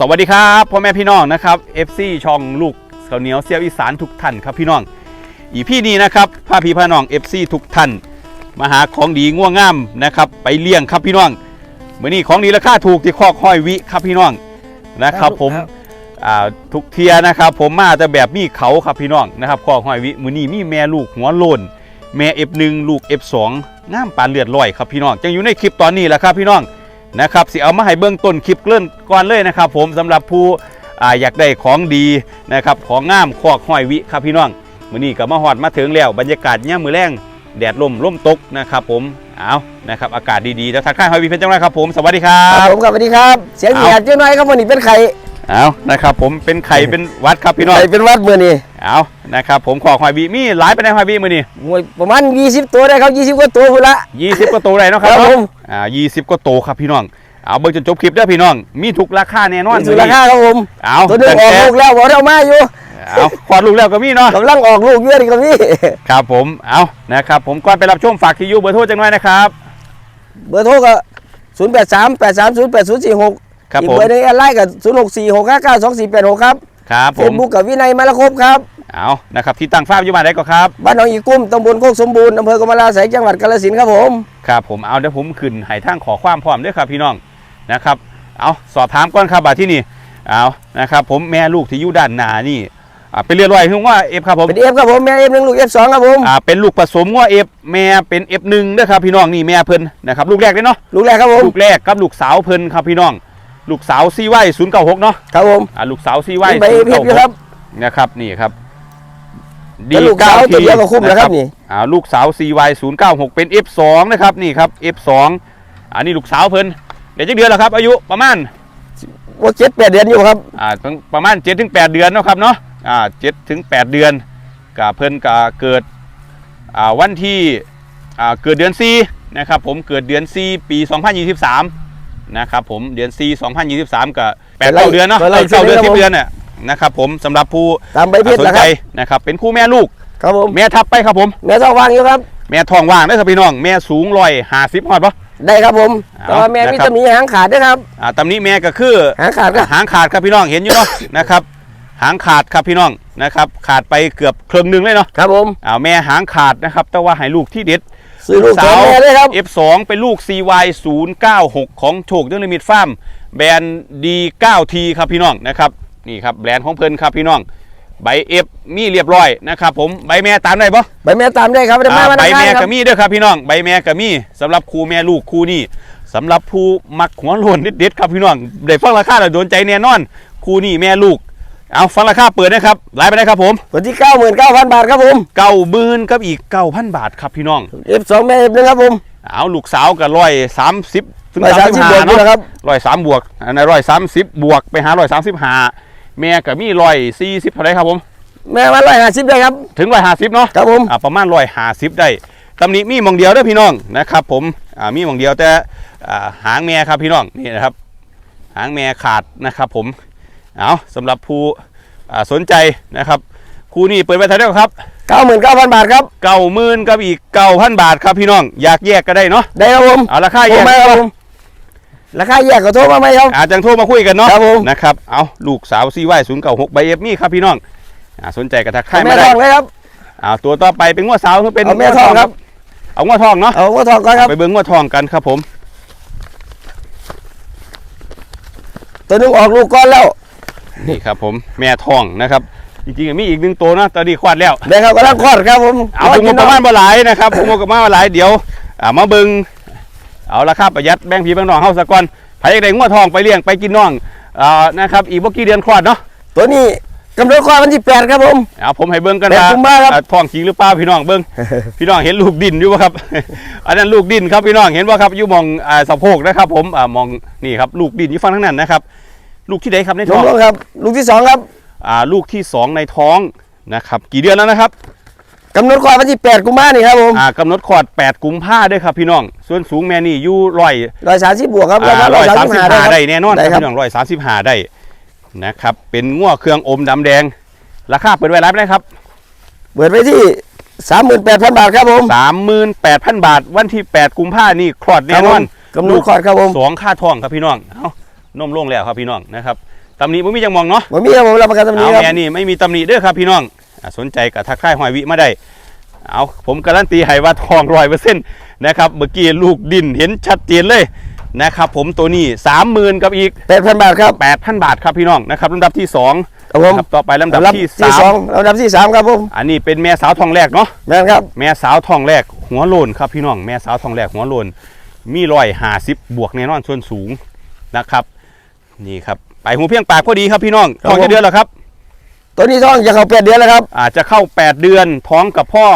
สวัสดีครับพ่อแม่พี่น้องนะครับ FC ช่องลูกข้าวเหนียวเซียวอีสานทุกท่านครับพี่น้อง อีพี่นี้นะครับพาพี่พาน้อง FC ทุกท่านมาหาของดีง่วงงามนะครับไปเลี้ยงครับพี่น้องมื้อนี้ของดีราคาถูกที่คอกห้อยวิครับพี่น้องนะครับ ผมครับอ่าทุกเทียนะครับ ผมมาแต่แบบมีเขาครับพี่น้องนะครับคอกห้อยวิมื้อนี้มีแม่ลูกหัวโลนแม่ F1 ลูก F2 งามปานเลือดลอยครับพี่น้องจังอยู่ในคลิปตอนนี้แหละครับพี่น้อง นะครับสิเอามาให้เบื้องต้นคลิปเกริ่นก่อนเลยนะครับ ผมสำหรับผู้อ่าอยากได้ของดีนะครับของงามคอกห้อยวิครับพี่น้องมื้อนี้ก็มาฮอดมาถึงแล้วบรรยากาศย่ามมือแรงแดดลมลมตกนะครับผมเอานะครับอากาศดีๆแล้วทักทายห้อยวิเป็นจังไรครับผมสวัสดีครัครับบผมครับสวัสดีครับเสียงเอาแหบเจ้าน้อยครับวันนี้เป็นไข่เอานะครับผมเป็นไข่เป็นวัดครับพี่น้องไข่เป็นวัดมือนี่เอานะครับผมคอกห้อยวิมีหลายไปในห้อยวิมื้อนี้มวยประมาณ 20 ตัวได้ครับ20กว่าตัวพุ่นละ 20กว่าโตวได้เนาะครับครับผม อ่า20กว่าโตวครับพี่น้องเอาเบิ่งจนจบคลิปเด้อพี่น้อง มีทุกราคาแน่นอนมีสุราคาครับผมเอาตัวหนึงออกลูกแล้วบอกเรามาอยู่เอาคลอดลูกแล้วก็มีเนาะกำลังออกลูกเยอะดีครับพี่ครับผมเอานะครับผมก่อนไปรับชมฝากคิวเบอร์โทรจังหน่อยนะครับ เบอร์โทรก็0 8 3 8 3 0 8 0 4 6ครับอีกผมเบอร์หนึงแอดไลน์กับ0 6 4 6 5 9 2 4 8 6ครับครับเฟผซมบุ๊กกับวินัยมาละครบครับ เอานะครับที่ตั้งฟาร์มอยู่บ้านไหนก็ครับบ้านหนองอีกุ้มตำบลโคกสมบูรณ์อำเภอกำมะลาสายจังหวัดกาฬสินธุ์ครับผมครับผมเอาเดี๋ยวผมขึ้นให้ทางขอความพร้อมด้วยครับพี่น้องนะครับเอาสอบถามก่อนครับบาดที่นี่เอานะครับผมแม่ลูกที่อยู่ด้านหน้านี่อ่าเป็นเรือลอยคือว่าเอฟครับผมเป็นเอฟครับผมแม่เอฟหนึ่งลูกเอฟสองครับผมอ่าเป็นลูกผสมว่าเอฟแม่เป็นเอฟหนึ่งด้วยครับพี่น้องนี่แม่เพิ่นนะครับลูกแรกเลยเนาะลูกแรกครับผมลูกแรกกับลูกสาวเพิ่นครับพี่น้อง ลูกสาวซีไว้ศูนย์เก้าหกเนาะครับผมอ่าลูกสาวซีไว้มีใบเพชรอยู่ครับนะครับนี่ครับ แล้วลูกสาวตัวเดียวก็คุ้มนะครับนี่อ่าลูกสาว CY 0 9 6 เป็น F2 นะครับนี่ครับ F2 อันนี้ลูกสาวเพิ่นเดี๋ยวจะเดือนแล้วครับ อายุประมาณว่าเจ็ดแปดเดือนอยู่ครับอ่าตั้งประมาณ7ถึง8เดือนเนาะครับเนาะอ่า7ถึง8เดือนกับเพิ่นก็เกิดอ่าวันที่อ่าเกิดเดือน4นะครับผมเกิดเดือน4ปี2023นะครับผมเดือน4 2023กับ8เป็นไรเก้าเดือนเนาะเป็นไรเก้าเดือนเป็นไร10เดือนเนี่ย นะครับผมสำหรับผู้ตามใบเพชรสนแล้วคใจรับ นะครับ เป็นคู่แม่ลูก ครับผมแม่ทับไปครับผม แม่ท้องว่างอยู่ครับ แม่ทองว่างได้อครับพี่น้อง แม่สูงร้อยห้าสิบฮอดปะ ได้ครับผมเอาแต่ว่าแม่มีนะครับ ตำหนิหางขาดด้วยครับอ่าตำนี้แม่ก็คือ หางขาดครับหางขาดครับพี่น้องเห็นอยู่เนาะ นะครับ หางขาดครับพี่น้องนะครับ ขาดไปเกือบครึ่งหนึ่งเลยเนาะครับผม อ่าแม่หางขาดนะครับ แต่ว่าให้ลูกที่เด็ด ซื้อลูกสองแม่เลยครับ F2 เป็นลูก CY 096 ของโชคเดลิมิตฟาร์มแบรนด์ D9T ครับพี่น้องนะครับ นี่ครับแบรนด์ของเพิ่นครับพี่น้องใบ F มีเรียบร้อยนะครับผมใบแม่ตามได้ปะใบแม่ตามได้ครับได้มาอ่าวันใบอังคารแม่ครัก็บมีเด้อครับพี่น้องใบแม่ก็มีสำหรับครูแม่ลูกครูนี่สำหรับผู้มักหัวโลนเด็ดๆครับพี่น้องได้ฟังราคาแล้วโดนใจแน่นอนครูนี่แม่ลูกเอาฟังราคาเปิดนะครับไลน์ไปได้ครับผมวันที่เก้าหมื่นเก้าพันบาทครับผมเก้าหมื่นกับอีกเก้าพันบาทครับพี่น้องเอฟสองแม่เอฟหนึ่งครับผมเอาลูกสาวกับร้อยสามสิบถึงร้อยสามสามสิสิบบห้าบวกอยู่เนาะนะครับร้อยสามบวกอันนั้นร้อยสามสิบบวกไปหาร้อยสามสิบห้า แม่กับมีร้อยสี่สิบเท่าไหรครับผม แม่มาร้อยห้าสิบได้ครับ ถึงร้อยห้าสิบเนาะครับผมอ่าประมาณร้อยห้าสิบได้ตำหนิมีหมองเดียวเด้อพี่น้องนะครับ ผมอ่ามีหมองเดียวแต่อ่าหางแม่ครับพี่น้องนี่นะครับ หางแม่ขาดนะครับผมเอาสำหรับผู้อ่าสนใจนะครับคู่นี้เปิดไปเท่าไหร่ครับเก้าหมื่นเก้าพันบาทครับเก้าหมื่นกับอีกเก้าพันบาทครับพี่น้องอยากแยกก็ได้เนาะได้ครับผมเอาราคาโทแยรกมาครับผม ราคาแยกก็โทรมาไหมครับ อาจจะโทรมาคุยกันเนาะครับผม นะครับ เอาลูกสาวซีไว้ศูนย์เก้าหกใบเอฟมี่ครับพี่น้องอ่าสนใจกระทักทายแม่มาทได้องเลยครับเอาตัวต่อไปเป็นงวดสาวคือเป็นเอาแม่ทองครับ เอางวดทองเนาะ เอาว่าทองก่อนครับ ไปเบิ้งงวดทองกันครับผม ตัวหนึงออกลูกก้อนแล้วนี่ครับผมแม่ทองนะครับ จริงๆมีอีกหนึ่งตัวนะตอนนี้ควาดแล้วได้ครับกำลังคลอดครับผมเอาพุงประมาณบ่หลายนะครับพุงประมาณบ่หลายเดี๋ยวอ่ามาเบิ้ง เอาราคาประหยัดแบ่งพี่แบ่งน้องเฮาซะก่อนใครอยากได้งวดทองไปเลี้ยงไปกินน้องอ่านะครับอีกบ่กี่เดือนคลอดเนาะตัวนี้กำหนดคลอดวันที่แปดครับผม เอาผมให้เบิ้งกันแปดกุมภาครับ อ่าทองจริงหรือเปล่าพี่น้องเบิ้งพี่น้องเห็นลูกดินอยู่ป่ะครับ อันนั้นลูกดินครับพี่น้องเห็นป่ะครับอยู่หมองอ่าสะโพกนะครับ ผมอ่ามองนี่ครับลูกดินอยู่ฝั่งทั้งนั้นนะครับลูกที่ใดครับในลท้องงๆครับ ลูกที่สองครับ อ่าลูกที่สองในท้องนะครับกี่เดือนแล้วนะครับ กำหนดคลอดวันที่แปดกุมภานี่ครับผมอ่ากำหนดคลอด8กุมภาด้วยครับพี่น้อง ส่วนสูงแม่นี่อยู่ร้อยร้อยสามสิบบวกครับร้อยสามสิบห้าครับได้แน่นอนคได้รับครับพี่น้องร้อยสามสิบห้าได้นะครับ เป็นง้วเครื่องอมดำแดง ราคาเปิดไว้รับได้ครับ เปิดไปที่สามหมื่นแปดพันบาทครับผมสามหมื่นแปดพันบาท วันที่8กุมภานี่คลอดแน่นอนกำหนดคลอดครับผมสองค่าทองครับพี่น้องเอานมลงแล้วครับพี่น้องนะครับตำหนิไม่มีจังมองเนาะผมมีครับผมรับประกันตำหนี้เอาครับแม่นี่ไม่มีตำหนิเด้อครับพี่น้องอ่า สนใจกับทักทายหอยวิมาได้เอาผมการันตีให้ว่าทองร้อยเปอร์เซ็นต์นะครับเมื่อกี้ลูกดินเห็นชัดเจนเลยนะครับผมตัวนี้สามหมื่นกับอีกแปดพันบาทครับแปดพันบาทครับพี่น้องนะครับลำดับที่สองครับผมครับต่อไปลำดับลำดับที่ที่สาสอมงลำดับที่สามครับผมอันนี้เป็นแม่สาวทองแรกเนาะแม่นครับแม่สาวทองแรกหัวโลนครับพี่น้องแม่สาวทองแรกหัวโลนมีรอยหาสิบบวกแน่นอนส่วนสูงนะครับ นี่ครับไปหูเพียงปากพอดีครับพี่น้องท้องจะเดือนแล้วครับ ตัวนี้ท้องจะเข้าแปดเดือนแล้วครับอาจจะเข้า 8 เดือนท้องกับพ่อ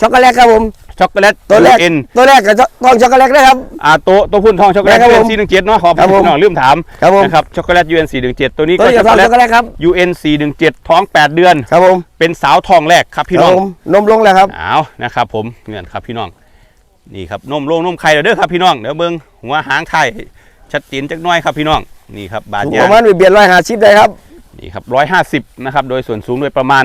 ช็อกโกแลตครับผม ช็อกโกแลตตัวแรก เอ็นตัวแรกกับท้องช็อกโกแลตนะครับ อ่าโตะตัวพุ่นทองช็อกโกแลตครับยูผเอ็มนซีหนึ่งเจ็ดเนาะขอครับผมพี่น้องลืมถามครับผมนะครับช็อกโกแลตยูเอ็นสี่หนึ่งเจ็ดตัวนี้ตัวก็นี้ช็กัอบกท้โกองแลตช็อกโกแลตครับยูเอ็นสี่หนึ่งเจ็ดท้อง 8 เดือน ครับผมเป็นสาวทองแรกครับพี่ครัน้บองผมนมลงแล้วครับ เอานะครับผมเงื่อนครับพี่น้องนี่ครับนมโลงนมไข่เด้อครับพี่น้องเดี๋ยวเบิ้งหัวหางไทยชัดเจนจักหน้อยครับพี่น้องนี่ครับบาดสูงยาปงระมาณเบียดร้อยห้าสิบได้ครับ นี่ครับร้อยห้าสิบนะครับโดยส่วนสูงโดยประมาณ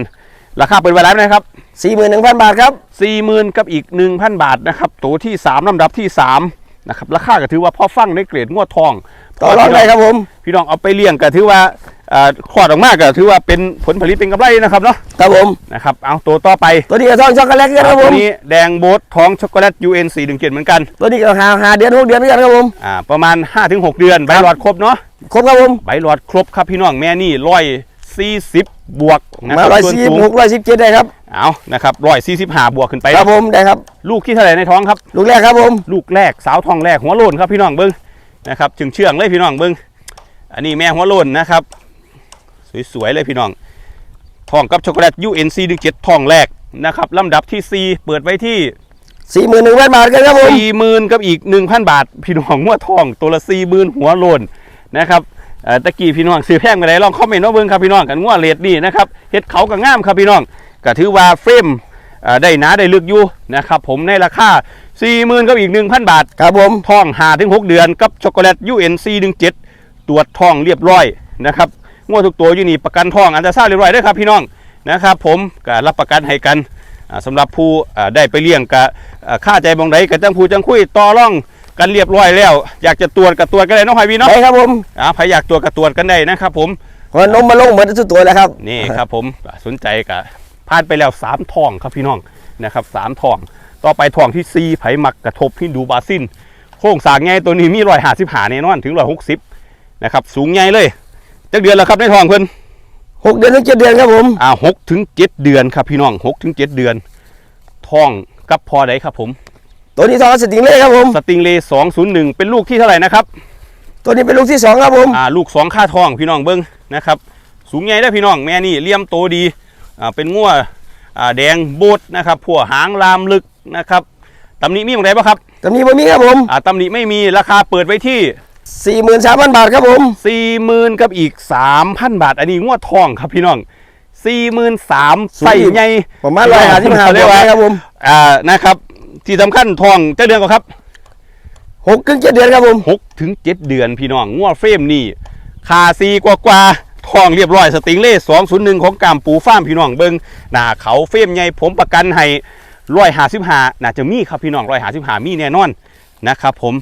ราคาเปิดไว้แล้วนะครับสี่หมื่นหนึ่งพันบาทครับสี่หมื่นกับอีกหนึ่งพันบาทนะครับตัวที่สามลำดับที่สามนะครับราคาก็ถือว่าพอฟังในเกรดงวดทองต่อรองได้ครับผม พี่น้องเอาไปเลี้ยงก็ถือว่าเอ่อคลอดออกมาก็ถือว่าเป็นผลผลิตเป็นกำไรนะครับเนาะครับผม นะครับเอาตัวต่อไปตัวนี้กับท้องช็อกโกแลตกันครับผตัวม นี้แดงโบทท้องช็อกโกแลต UN 4 1 7เหมือนกันตัวนี้ก็หาหาเดือนหกเดือนเหมือนกันครับผม อ่าประมาณ 5-6 เดือนใบหลอดครบเนาะครบครับผม ใบหลอดครบครับพี่น้องแม่นี่ร้อยสี่สิบบวกนะมาครับร้อยส่วนสี่สูงหกร้อยสิบเจ็ดได้ครับ เอานะครับร้อยสี่สิบห้าบวกขึ้นไป ครับผมได้ครับ ลูกที่เท่าไหร่ในท้องครับ ลูกแรกครับผม ลูกแรกสาวทองแรกหัวโลนครับพี่น้องเบิ้งนะครับถึงเชื่องเลยพี่น้องเบิ้งอันนี้แม่หัวโลนนะครับ สวยๆเลยพี่น้องทองกับช็อกโกแลต UNC 17ทองแรกนะครับลำดับที่ 4 เปิดไว้ที่สี่หมื่นหนึ่งพันบาทกันครับผม40,000กับอีก1,000บาท พี่น้องงัวทองตัวละ40,000หัวโลนนะครับเอ่อตะกี้พี่น้องซื้อแพงไปไหนลองคอมเมนต์มาเบิ้งครับพี่น้องกันงัวเลดนี่นะครับเฮ็ดเขาก็งามครับพี่น้องก็ถือว่าเฟรมเอ่อได้หนาได้ลึกอยู่นะครับผมในราคา40,000กับอีก1,000บาทครับผมท้อง5ถึง6เดือนกับช็อกโกแลต UNC 17ตรวจท้องเรียบร้อยนะครับ งวดทุกตัวอยู่นี่ประกันท้องอันตราซาวด์เรียบร้อยเด้วยครับพี่น้องนะครับผมก็รับประกันให้กันอ่าสำหรับผู้อ่าได้ไปเลี้ยงกะค่าใจบองใดกับจังผู้จังคุยต่อร่องกันเรียบร้อยแล้ว อยากจะตรวจกับตรวจกันได้เน้องไฮวีเนาะได้ครับผมอ่าใครอยากตรวจกับตรวจกันได้นะครับผมเพราะนมมาลงเหมือนทุกตัวแล้วครับนี่ครับผมสนใจกับพลาดไปแล้วสามทองครับพี่น้องนะครับสามทองต่อไปทองที่ซีไผหมักกระทบฮินดูบาซินโครงสร้างใหญ่ตัวนี้มีรอยหาสิบหาแน่นอนถึงรอยหกสิบนะครับสูงใหญ่เลย จักเดือนแล้วครับในทองเพิ่นหกเดือนถึงเจ็ดเดือนครับผมอ่าหกถึงเจ็ดเดือนครับพี่น้องหกถึงเจ็ดเดือนทองกับพอใดครับผม ตัวนี้ทองสติงเล่ครับผมสติงเลสองศูนย์หนึ่งเป็นลูกที่เท่าไหร่นะครับ ตัวนี้เป็นลูกที่สองครับผมอ่าลูกสองค่าทองพี่น้องเบิ้งนะครับ สูงใหญ่ได้อพี่น้องแม่นี่เลี่ยมโตดีอ่าเป็นงัวอ่าแดงโบดนะครับผัวหางลามลึกนะครับตำหนิมีอย่างไรบ้างครับตัวนี้บ่มีครับผมอ่าตำหนิไม่มีราคาเปิดไว้ที่ สี่หมื่นสามพันบาทครับผมสี่หมื่นกับอีกสามพันบาท อันนี้งวดทองครับพี่น้องสี่หมื่นสามใส่ใหญ่ประมาณร้อยห้าสิบห้าเรีเรียยกกว่าว่าครับผมอ่านะครับ ที่สำคัญทองเจ้าเดือนก็ครับหกถึงเจ็ดเดือนครับผมหกถึงเจ็ดเดือนพี่น้องงวดเฟรมนี่คาซีกว่ากว่าทองเรียบร้อยสติงเล่สองศูนย์หนึ่งของกามปูฟ้าร์มพี่น้องเบิงหน้าเขาเฟรมใหญ่ผมประกันให้ร้อยหาสิบหาน่าจะมีครับพี่น้องร้อยหาสิบหามีแน่นอนนะครับผม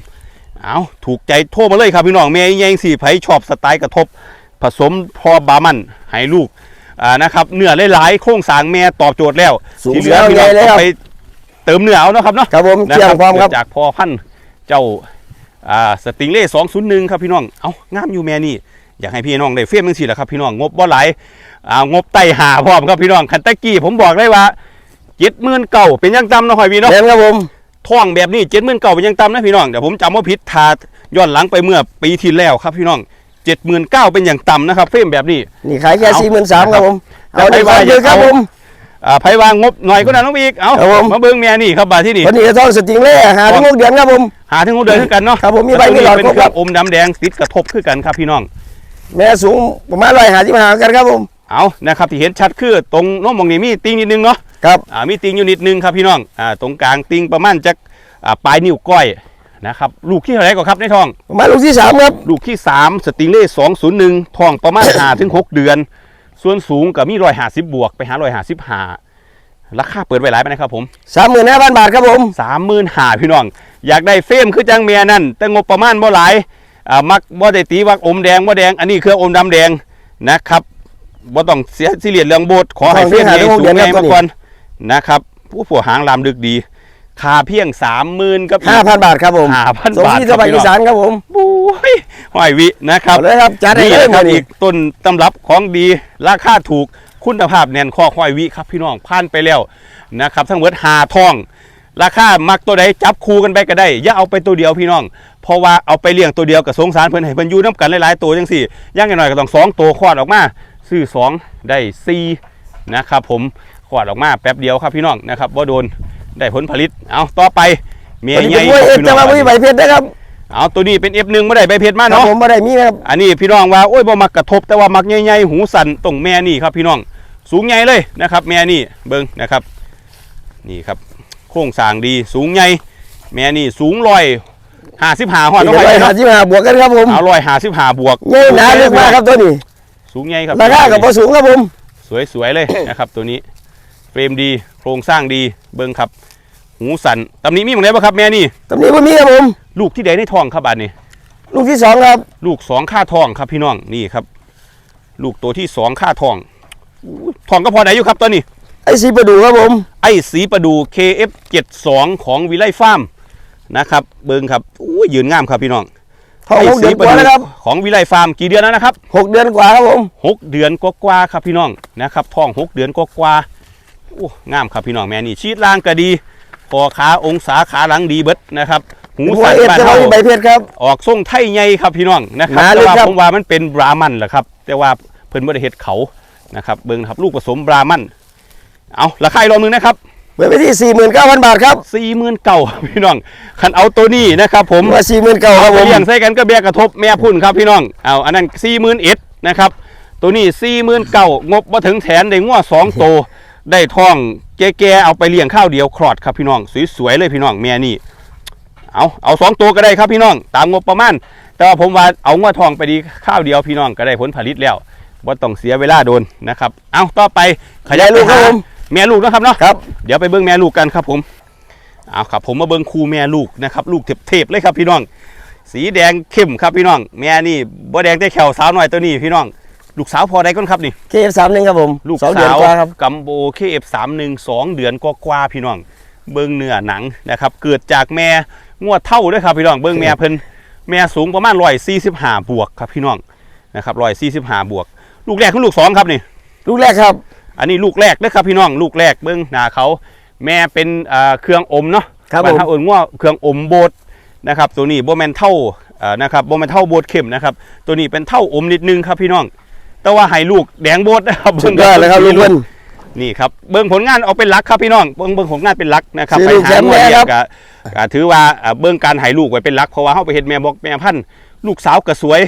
เอาถูกใจโทรมาเลยครับพี่น้องเมย์ยังสี่ไผชอบสไตล์กระทบ ผสมพอบามันให้ลูกอ่านะครับเนื้อหลายๆโครงสร้างแม่ตอบโจทย์แล้วสูงที่เหเสีลืยอวพี่ใหน้ญ่องเลยครับเอาไปเติมเนื้อเอานะครับเนาะ ครับผมนะเที่ยงความครับเกิดจากพอพันธุ์เจ้าอ่าสติงเล่สองศูนย์หนึ่งครับพี่น้องเอางามอยู่แม่นี่อยากให้พี่น้องได้เฟี้ยมจังสี่แหละครับพี่น้องงบบ่หลายอ่างบไต่หาพร้อมครับพี่น้องคันตะกี้ผมบอกได้ว่าเจ็ดหมื่นเก่าเป็นยังต่ำเนาะหอยวีเนาะเดือนครับผม ท่องแบบนี้เจ็ดหมื่นเก่าเป็นยังต่ำนะพี่น้องเดี๋ยวผมจำว่าผิดทาย้อนหลังไปเมื่อปีที่แล้วครับพี่น้องเจ็ดหมื่นเก้าเป็นอย่างต่ำนะครับเฟรมแบบนี้นี่ขายแค่เอาสี่หมื่นสามครับผมเอาเอาไปได้ว่าฟังเยอะครับเอาผมอ่าไผวางงบหน่อยก็นั้นน้องอีกเอาครับผมมาเบิ้งแม่นี่ครับบาที่นี่ตัวนี้ก็ทองสติงเล่หาถึงหกเดือนครับผมหาถึงเขาเดินขึ้นกันเนาะครับผมมีใบมีหลอดเป็นครบเคครื่รัอบงอมดำแดงติดกระทบขึ้นกันครับพี่น้อง แม่สูงประมาณร้อยห้าสิบห้ากันครับผมเอานะครับที่เห็นชัดคือตรงน้องมองนี่มีติงนิดนึงเนาะ ครับอ่ามีติงอยู่นิดนึงครับพี่น้องอ่าตรงกลางติงประมาณจากอ่าปลายนิ้วก้อยนะครับลูกที่เท่าไหรก็ครับในท้องประมาณลูกที่สามครับลูกที่3สติงเล่201ท้องประมาณ5ถึง6เดือน ส่วนสูงก็มี150บวกไปหา155ราคาเปิดไว้หลายไปนะครับผมสามหมื่นห้าพันบาทครับผม30,000หาพี่น้อง อยากได้เฟรมคือจังเมียนั่น แต่งบประมาณบ่หลายอ่ามักบ่ได้ตีวักอมแดงบ่แดงอันนี้คืออมดำแดงนะครับบ่ต้องเสียสิเรียสเรื่องโบสถ์ขอให้ขอให้เฟี้ยงหาใหญ่ได้หกสูเดืงอนใหญ่ครับมาก่อน นะครับผู้ผัวหางลามดึกดีค่าเพียงสามหมื่นกับห้าพันบาทครับผมห้าพันส่งบาทที่คสรับบายพี่อีน้องสานครับผมบุ้ยหอยวินะครับเอาเลยครับจัดให้นี่เลยนะคมารับดิอีกต้นตำรับของดีราคาถูกคุณภาพแน่นข้อหอยวิครับพี่น้องผ่านไปแล้วนะครับทั้งหมดหาทอง ราคามักตัวใดจับคู่กันไปก็ได้ อย่าเอาไปตัวเดียวพี่น้องเพราะว่าเอาไปเลี้ยงตัวเดียวกับสงสารเพิ่นให้เพิ่นอยู่น้ำกันหลายๆตัวจังสี่ย่างกันหน่อยก็ต้องสองตัวคลอดออกมาซื้อสองได้สี่นะครับผมค ลอดออกมาแป๊บเดียวครับพี่น้องนะครับว่าโดนได้ผลผลิตเอาต่อไปเมียใหญ่เป็นมวยเอ็ดจะมาวิ่งใบเพชรนะครับเอาตัวนี้เป็น F1 ไม่ได้ใบเพชรมาครับเนาะผมไม่ได้มีครับอันนี้พี่น้องว่าโอ้ยบ่มักกระทบแต่ว่ามักใหญ่ๆหูสั่นตรงแม่นี่ครับพี่น้องสูงใหญ่เลยนะครับแม่นี่เบิ่งนะครับนี่ครับโครงสางดีสูงใหญ่แม่นี่สูงร้อยห้าสิบห้าหอดเดี๋เท่ายวไหไปหาเนาะที่มาบวกกันครับผมเอาร้อยห้าสิบห้าบวกเงี้ยหนาเลือกมากครับตัวนี้ สูงใหญ่ครับราคากับพอสูงครับผม สวยๆเลยนะครับตัวนี้ เฟรมดี โครงสร้างดี เบิ่งครับ หูสั่นตำหนี้มีหมดเลยป่ะครับแม่นี่ ตำนี้ผมมีครับผม ลูกที่ใดในท้องครับบัดนี้ ลูกที่สองครับลูกสองค่าทองครับพี่น้องนี่ครับ ลูกตัวที่สองค่าทองอู้ทองก็พอได้อยู่ครับตัวนี้ ไอ้สีประดูครับผม ไอ้สีประดู KF72 ของวิไลฟาร์มนะครับเบิงครับอู้ยยืนงามครับพี่น้องทองไอ้หกเดืสีอนปกระว่าดูแล้วครับของวิไลฟาร์มกี่เดือนแล้วนะครับหกเดือนกว่าครับผม หกเดือนกว่าๆครับพี่น้องนะครับทองหกเดือนกว่าๆ อู้งามครับพี่น้องแม่นี่ชีดล่างก็ดีคอขาองศาขาหลังดีเบิดนะครับหูมวสัยนเอ็ดบ้านจะมาเฮาวิ่งใบเพชรครับ ออกทรงไทยใหญ่ครับพี่น้องนะครับหนาแต่ลึกว่าครับผมว่ามันเป็นบรามันแหละครับ แต่ว่าเพิ่นบ่ได้เฮ็ดเขานะครับเบิ่งครับลูกผสมบรามันเอาราคาอีกรอบหนึงนะครับเปิดไปที่สี่หมื่นเก้าพันบาทครับสี่หมื่นเก่าพี่น้องคันเอาตัวนี้นะครับผมว่าสี่หมื่นเก้าครับไปผมเลี้ยงใส่กันก็แบกกระทบแม่พุ่นครับพี่น้องเอาอันนั้นสี่หมื่นเอ็ดนะครับตัวนี้สี่หมื่นเก่างบมาถึงแสนได้งัวสองโตว ได้ท้องแก่ๆเอาไปเลี้ยงข้าวเดียวคลอดครับพี่น้อง สวยๆเลยพี่น้องแม่นี่เอาเอาสองตัวก็ได้ครับพี่น้อง ตามงบประมาณแต่ว่าผมว่าเอางัวทองไปดีข้าวเดียวพี่น้องก็ได้ผลผลิตแล้วว่าต้องเสียเวลาโดนนะครับ เอาต่อไปขยายลูกครับไปหาผมแม่ลูกนะครับเนาะครับเดี๋ยวไปเบิ้งแม่ลูกกันครับผมเอาครับผมมาเบิ้งคู่แม่ลูกนะครับลูกเทพๆเลยครับพี่น้อง สีแดงเข้มครับพี่น้อง แม่นี่บ่แดงแต่แขวสาวหน่อยตัวนี้พี่น้อง ลูกสาวพอได้ก่อนครับนี่ เคเอฟสามหนึ่งครับผมลูกสองเดือนสาวกว่าครับกัมโบเคเอฟสามหนึ่งสองเดือนกว่าๆพี่น้อง เบิ้งเนื้อหนังนะครับ เกิดจากแม่งวดเท่าด้วยครับพี่น้อง เบิ้งแม่เพิ่นแม่สูงประมาณร้อยสี่สิบห้าบวกครับพี่น้องนะครับร้อยสี่สิบห้าบวก ลูกแรกคือลูกสองครับนี่ ลูกแรกครับ อันนี้ลูกแรกนะครับพี่น้อง ลูกแรกเบิ้งหน้าเขา แม่เป็นเอ่อเครื่องอมเนาะครับบ้านผมเฮาเอิ้นว่าเครื่องอมโบดนะครับ ตัวนี้โบแมนเท่าเอ่อนะครับโบแมนเท่าโบดเข้มนะครับ ตัวนี้เป็นเท่าอมนิดนึงครับพี่น้อง แต่ว่าให้ลูกแดงโบดนะครับสุดยอดเลยครับลูกเพิ่น นี่ครับเบิ้งผลงานเอาเป็นหลักครับพี่น้องเบิ้งเบิ้งผลงานเป็นหลักนะครับซื้อลูกหาแชมป์หน่วยแน่เดีคยรัวบก็ก็ถือว่าเอ่อเบิ้งการให้ลูกไว้เป็นหลักเพราะว่าเฮาไปเฮ็ดแม่บอกแม่พันธุ์ลูกสาวก็สวย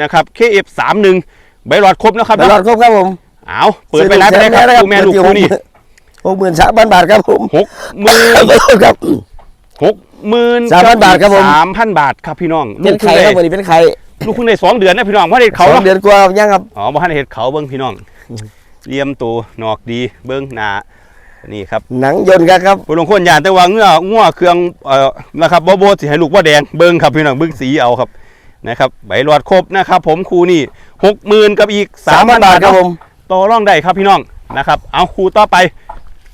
นะครับ KF31 ใบหลอดครบนะครับตลอดครบครับผมเอาเปิดไปแล้วไปได้ครับคู่แม่ลูกคู่นี้หกหมื่นสามพันบาทครับผมหกหมื่น ครับ หกหมื่น3,000บาทครับผม สามพันบาทครับพี่น้องเป็นไข่ครับวันนี้เป็นไข่ ลูกเพิ่งได้สองเดือนนะพี่น้องเพราะได้สเขาองเนาะเดือนกว่ายังครับอ๋อบ่ทันได้เห็ดเขาเบิ้งพี่น้องเลียมตัวนอกดีเบิ้งหน้านี่ครับหนังยนต์ครับครับผู้ลงคนยานแต่ว่าเงื่องัวเครื่องเอ่อนะครับบ่โบสิให้ลูกบ่แดงเบิ้งครับพี่น้องเบิ้งสีเอาครับนะครับใบหลอดครบนะครับผมคู่นี่หกหมื่นกับอีกสาสามมพัพันนบาบาททครับผมต่อรองได้ครับพี่น้องนะครับเอาคู่ต่อไป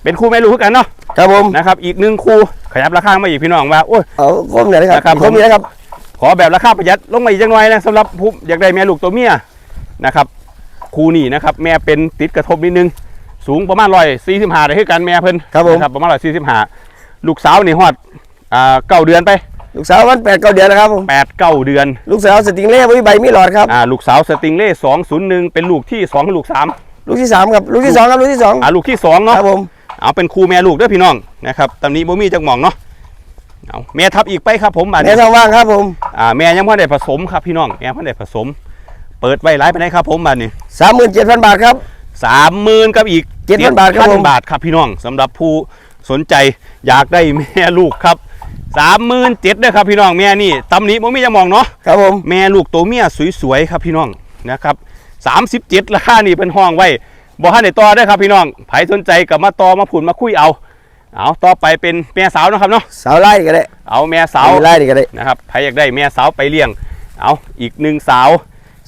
เป็นคู่แม่ลูกคือกันเนาะครับผมนะครับอีกหนึ่งคู่ขยับราคามาอีกพี่น้องว่าโอ้ยเอาก้มหน่อยนะครับนะครับก้มนี้นะครับ ขอแบบราคาประหยัดลงมาอีกจังหน่อยนะสำหรับผู้อยากได้แม่ลูกตัวเมียนะครับคู่นี้นะครับแม่เป็นติดกระทบนิดนึง สูงประมาณร้อยสี่สิบห้าได้คือกันแม่เพิ่นครับผมนะครับประมาณร้อยสี่สิบห้าลูกสาวนี่ฮอดอ่าเก้าเดือนไปลูกสาววันแปดเก้าเดือนแล้วครับผมแปดเก้าเดือน ลูกสาวสติงเล่ไว้ใบมีหลอดครับอ่าลูกสาวสติงเล่สองศูนย์หนึ่งเป็นลูกที่สองลูกสามลูกที่สามครับลูกที่สองครับลูกที่สองอ่าลูกที่สองเนาะครับผมเอาเป็นคู่แม่ลูกเด้อพี่น้องนะครับตำนี้บ่มีจักหม่องเนาะ เอาแม่ทับอีกไปครับผมบาดแม่นี้ทองว่างครับผมอ่าแม่ยังพ่ได้ผสมครับพี่น้องแม่พ่ได้ผสม เปิดไว้หลายไปไหนใดครับผมบาดนี้สามหมื่นเจ็ดพันบาทครับสามหมื่นกับอีก7,000บาทครับผมบาทครับพี่น้องสำหรับผู้สนใจอยากได้แม่ลูกครับสามหมื่นเจ็ดด้วยครับพี่น้องแม่นี่ตำหนี้ผมไม่จะมองเนาะครับผมแม่ลูกตัวเมียสวยๆครับพี่น้องนะครับสามสิบเจ็ดราคานี่เป็นห้องไว้บอกให้ในต่อได้อครับพี่น้องใครสนใจกับมาต่อมาผุนมาคุยเอา เอาต่อไปเป็นแม่สาวเนาะครับเนาะสาวไล่ก็ได้ เอาแม่สาวไล่ก็ได้นะครับใครอยากได้แม่สาวไปเลี้ยง เอาอีกหนึ่งสาว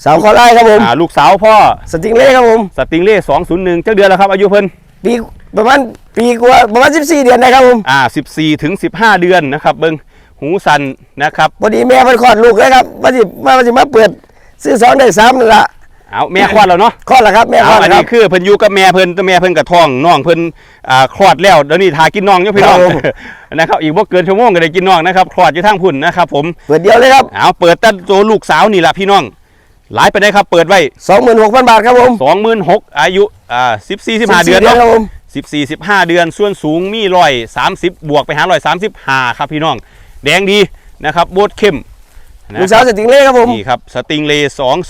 สาวขอไล่ครับผมอ่าลูกสาวพ่อสติงเล่ครับผมสติงเล่201เจ้าเดือนแล้วครับอายุเพิ่นปีประมาณปีกว่าประมาณ14เดือนนะครับผมอ่า14ถึง15เดือนนะครับเบิ่งหูสันนะครับพอดีแม่เพิ่นคลอดลูกเลยครับมาสิมามาสิมาเปิดซื้อสองได้สามนั่นละ เอาแม่คลอดแล้วเนาะคลอดแล้วครับแม่คลเอาอดอันแล้วคนี้รับคือเพิ่นอยู่กับแม่เพิ่นแต่แม่เพิ่นกับท้องน้องเพิ่นอ่าคลอดแล้วเดี๋ยวนี้ทากินน้องอยู่พี่น้องครับผมนะครับอีกบ่เกินชั่วโมงก็ได้กินน้องนะครับคลอดอยู่ทางพุ่นนะครับผมเปิดเดียวเลยครับเอาเปิดตั้งตัวลูกสาวนี่ล่ะพี่น้องหลายไปได้ครับเปิดไว้ 26,000บาทครับผม26,000อายุอ่า14 15เดือน14เนาะ ครับผม14 15เดือนส่วนสูงมี130บวกไปหา135ครับพี่น้อง แดงดีนะครับโบดเข้มนะลูกสาวสติงเล่ครับผม นี่ครับสติงเล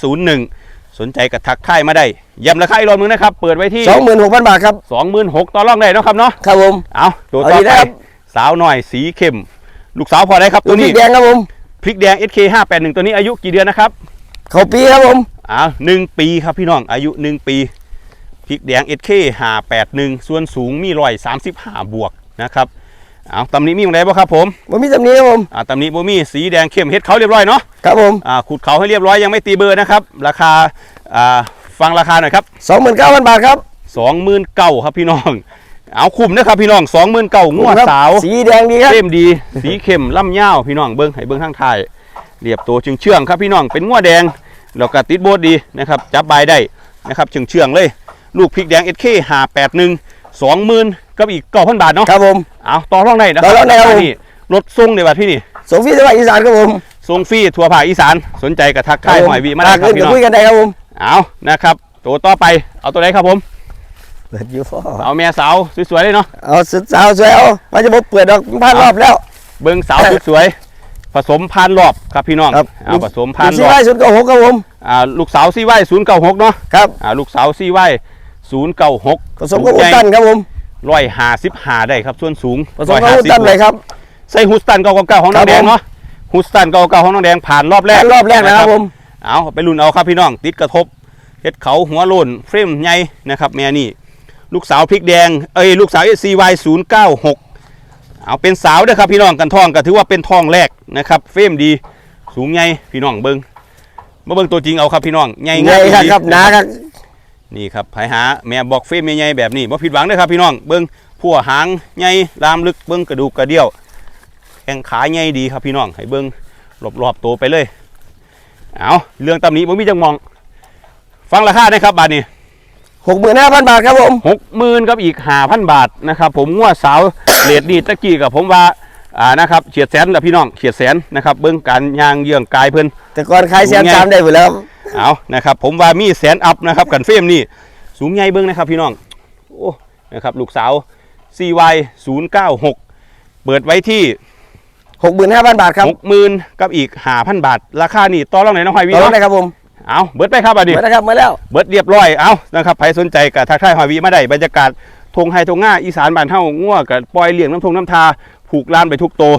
201 สนใจกับทักค่ายมาได้ย้ำราคาอีกรอบนึงนะครับ เปิดไว้ที่ 26,000 บาทครับ 26,000ต่อรองได้เนาะครับเนาะครับผมเอาตัวเอาต่อดีไปนะครับสาวหน่อยสีเข้ม ลูกสาวพอได้ครับตัตัววนี้นี้แดงครับผมพริกแดง SK 581ตัวนี้อายุกี่เดือนนะครับเขาปีครับผมอ้าวหนึ่งปีครับพี่น้องอายุหนึ่งปีพริกแดง SK 581ส่วนสูงมีร้อยสามสิบห้าบวกนะครับเอาตำหนี้มีอย่างไรบ้างครับผมบ่มีตำหนี้ครับผมอ่าตำหนี้บ่มีสีแดงเข้มเฮ็ดเขาเรียบร้อยเนาะ ครับผมอ่าขุดเขาให้เรียบร้อยยังไม่ตีเบอร์นะครับ ราคาอ่าฟังราคาหน่อยครับ29,000 บาทครับสองหมื่นเก้าครับพี่น้องเอาคุ้มนะครับพี่น้องสองหมื่นเก้างวดครับสาวสีแดงดีครับเข้มดี สีเข้มล่ำยาวพี่น้องเบิ้งให้เบิ้งข้างท้ายเรียบตัวเชื่องเชื่องๆครับพี่น้องเป็นงวดแดงแล้วก็ติดโบดดีนะครับจับบายได้นะครับเชื่องเชื่องๆเลย ลูกพริกแดง SK 581 20,000กับอีก9,000บาทเนาะครับผมเอาต่อรองได้นะคต่รัอรองได้ครับผมนี่รถส่งในบัดพี่นี่ส่งฟรีจังหวัดอีสานครับผม ส่งฟรีทั่วภาคอีสานสนใจกับทักทายหอยวีมาได้ฝากครับเงินพี่กับน้องคุยกันได้ครับผมเอานะครับตัวต่อไปเอาตัวไหนครับผมเปิดอยู่พ่อเอาแม่สาวสวยๆเลยเนาะเอาสุดสาวสวยเอามาจะบอกเปิดดอกพันรอบแล้ว เบิ้งสาวสวยๆผสมพานรอบครับพี่น้องครับเอาผสมพานลูกรสี่อบไร่สุดก็หกครับผมอ่าลูกสาวซีไว้ศูนย์เก้าหกเนาะครับอ่าลูกสาวซีไว้ศูนย์เก้าหกผสมกับอุลตันครับผมร้อยห้าสิบห้าได้ครับส่วนสูงผสมกับอุลตันเลยครับใส่ฮุสตันเก้าเก้าของน้องแดงเนาะ ฮุสตันเก้าเก้าของน้องแดงผ่านรอบแรแรกกรอบแรกนะครับผมเอาไปรุ่นเอาครับพี่น้องติดกระทบเฮ็ดเขาหัวโลนเฟรมใหญ่นะครับแม่นี่ลูกสาวพริกแดงเอ้ยลูกสาวเอซีวายศูนย์เก้าหกเอาเป็นสาวเด้อครับพี่น้องกันทองก็ถือว่าเป็นทองแรกนะครับ เฟรมดีสูงใหญ่พี่น้องเบิ้งมาเบิ้งตัวจริงเอาครับพี่น้องใหญ่ใหญ่งามครับดีครับหนาครับนี่ครับไผหาแม่บอกเฟรมใหญ่ๆแบบนี้บ่ผิดหวังเด้อครับพี่น้องเบิ้งพัวหางใหญ่ลามลึกเบิ้งกระดูกกระเดี่ยว แข้งขาใหญ่ดีครับพี่น้องให้เบิ้งรอบๆตัวไปเลย เอาเรื่องตำหนี้บ่มีจังมอง ฟังราคาได้ครับบาทนี้หกหมื่นห้าพันบาทครับผมหกหมื่นกับอีกห้าพันบาทนะครับ ผมงวดสาวเลดนี่ตะกี้กับผมว่าอ่านะครับเฉียดแสนแล้วพี่น้องเฉียดแสนนะครับเบิ้งการยางเยื่องกายเพิ่นแต่ก่อนขายแสนสามได้หมดแล้วเอานะครับ ผมว่ามีแสนอัพนะครับกันเฟรมนี่สูงใหญ่เบิ้งนะครับพี่น้องโอ้นะครับลูกสาว CY 096 เปิดไว้ที่ หกหมื่นห้าพันบาทครับ60,000กับอีก5,000บาท ราคานี่ต่อรองไหนน้องหอยวีต่อรองเนาะได้ครับผมเอาเบิดไปครับอันนี้มาแล้วครับมาแล้วเบิดเรียบร้อยเอานะครับใครสนใจกับทักทายหอยวีมาได้บรรยากาศทงไฮทงง่าอีสานบ้านเฮาง่วกับปล่อยเลี้ยงน้ำทงน้ำทาผูกลานไปทุกโตว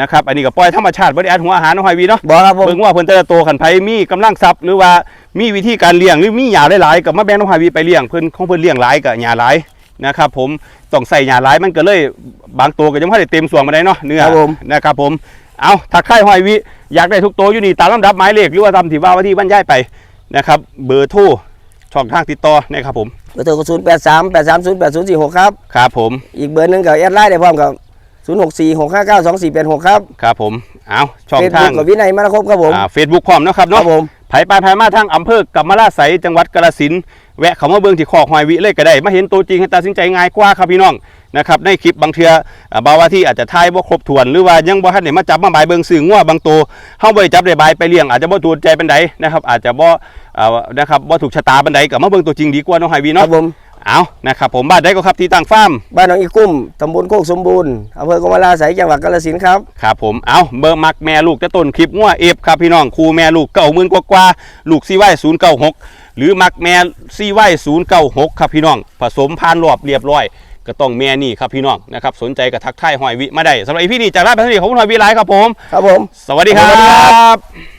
นะครับอันนี้ก็ปล่อยธรรมชาติบ่ได้อัดหัวอาหารน้องหอยวีเนาะบอกครับผมเบิ่งว่าเพิ่นแต่ละตัวขันไผมีกำลังทรัพย์หรือว่ามีวิธีการเลี้ยงหรือมีหญ้าหลายๆกับมาแบ่งน้องหอยวีไปเลี้ยงเพิ่นของเพิ่นเลี้ยงหลายกับหญ้าหลายนะครับผมต้องใส่หญ้าหลายมันก็เลย บางตัวก็ยังบ่ได้เต็มส่วงมาได้เนาะเนื้อครับผมนะครับผมเอาถ้าใครหอยวีอยากได้ทุกตัวอยู่นี่ตามลำดับหมายเลขหรือว่าตามที่ว่าว่าที่บรรยายไปนะครับ เบอร์โทรช่องทางติดต่อนะครับผมเบอร์โทรก็ศูนย์แปดสามแปดสามศูนย์แปดศูนย์สี่หกครับครับผมอีกเบอร์หนึ่งกับแอดไลน์ได้พร้อมกับศูนย์หกสี่หกห้าเก้าสองสี่แปดหกครับครับผมเอาช่องเฟซทาบุ๊งกกับวินัยมานครบครับผมเฟซบุ๊กพร้อมเนาะครับครัเนาะบผมไผไปไผมาทางอำเภอกำมะลาไสยจังหวัดกาฬสินธุ์แวะเขามาเบิ่งที่คอกหอยวิเลยก็ได้มาเห็นตัวจริงให้ตัดสินใจง่ายกว่าครับพี่น้อง นะครับในคลิปบางเทื่ออ่าบางว่าที่อาจจะทายบ่ครบถ้วนหรือว่ายังบ่ทันได้มาจับมาบายเบิ่งสื่องัวบางตัวเฮาบ่ได้จับได้บายไปเลี้ยงอาจจะบ่ถูกใจปานใดนะครับอาจจะบ่อ่านะครับบ่ถูกชะตาปานใดก็มาเบิ่งตัวจริงดีกว่าเน้องหอยวิครัเนาะบผมเอานะครับผมบ้านใดก็ครับที่ตั้งฟาร์มบ้านหนองอีกุ้มตำบลโคกสมบูรณ์อำเภอกมลาไสยจังหวัดกาฬสินธุ์ครับครับผมเอาเบอร์มักแม่ลูกจะต้นคลิปงัวเอฟครับพี่น้องครูแม่ลูกเก่าหมื่นกว่ากว่าๆลูกซีไว้ศูนย์เก้าหกหรือมักแม่ซีไว้ศูนย์เก้าหกครับพี่น้องผสมพานรอบเรียบร้อย ก็ต้องแม่นี่ครับพี่น้องนะครับสนใจกับทักทายหอยวิมาได้สำหรับอีพี่นี่จากร้านแพทย์ของคุณหอยวิไลฟ์ครับผม ครับผม สวัสดีครัสวัสดีครับบ